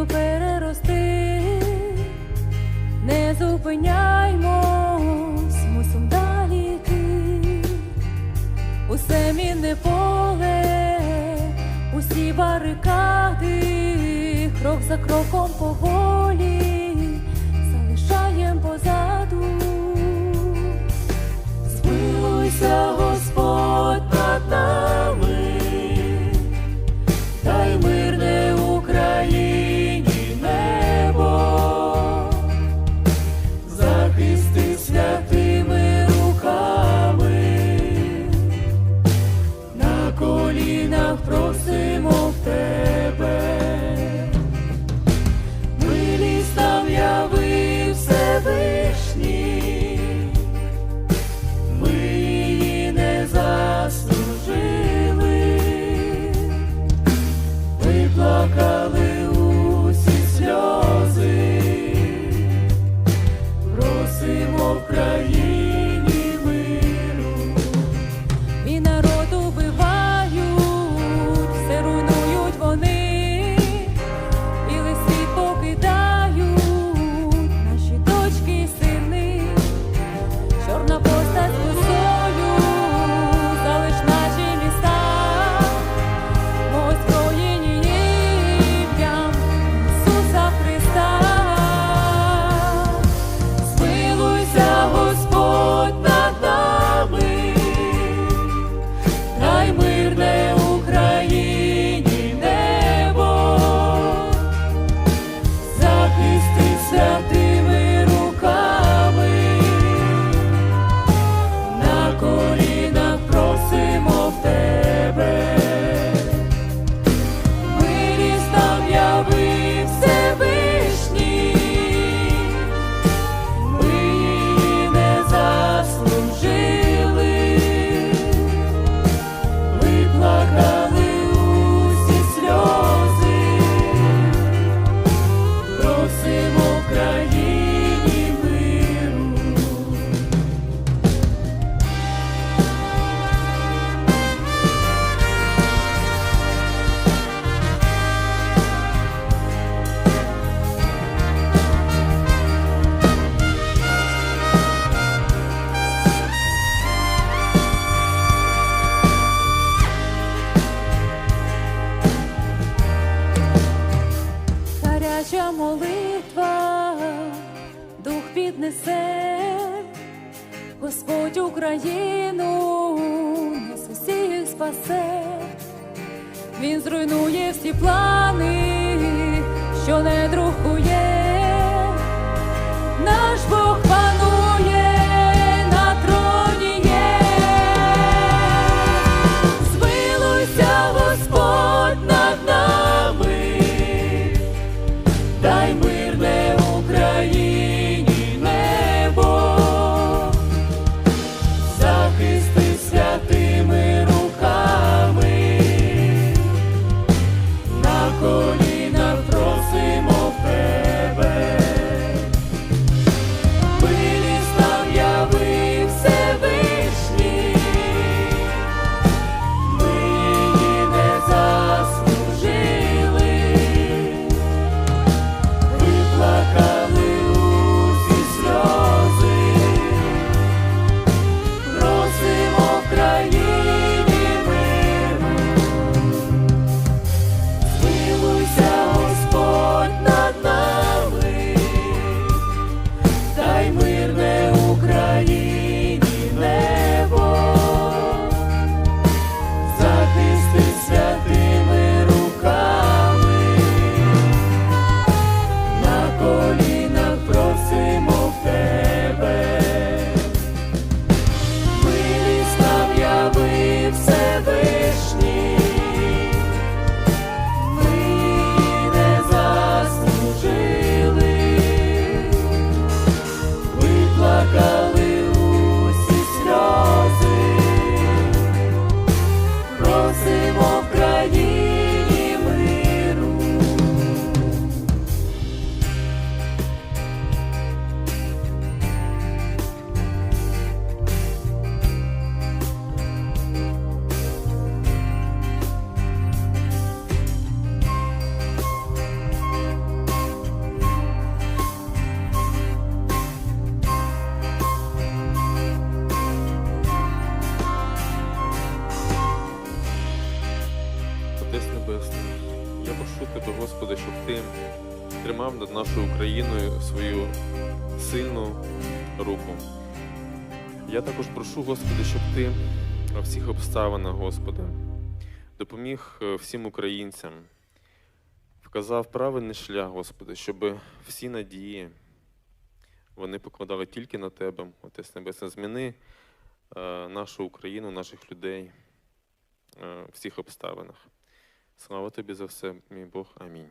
потрібно перерости, не зупиняймось, мусом далі йти. усе мінне поле, усі барикади, крок за кроком поволі. Україна. Визволить Україну, нас усіх спасе, він зруйнує всі плани, що не друкує. Отець Небесний, я прошу тебе, Господи, щоб Ти тримав над нашою Україною свою сильну руку. Я також прошу, Господи, щоб Ти у всіх обставинах, Господи, допоміг е, всім українцям, вказав правильний шлях, Господи, щоб всі надії вони покладали тільки на Тебе, Отець Небесне, зміни е, нашу Україну, наших людей. Е, в всіх обставинах. Слава тобі за все, мій Бог. Амінь.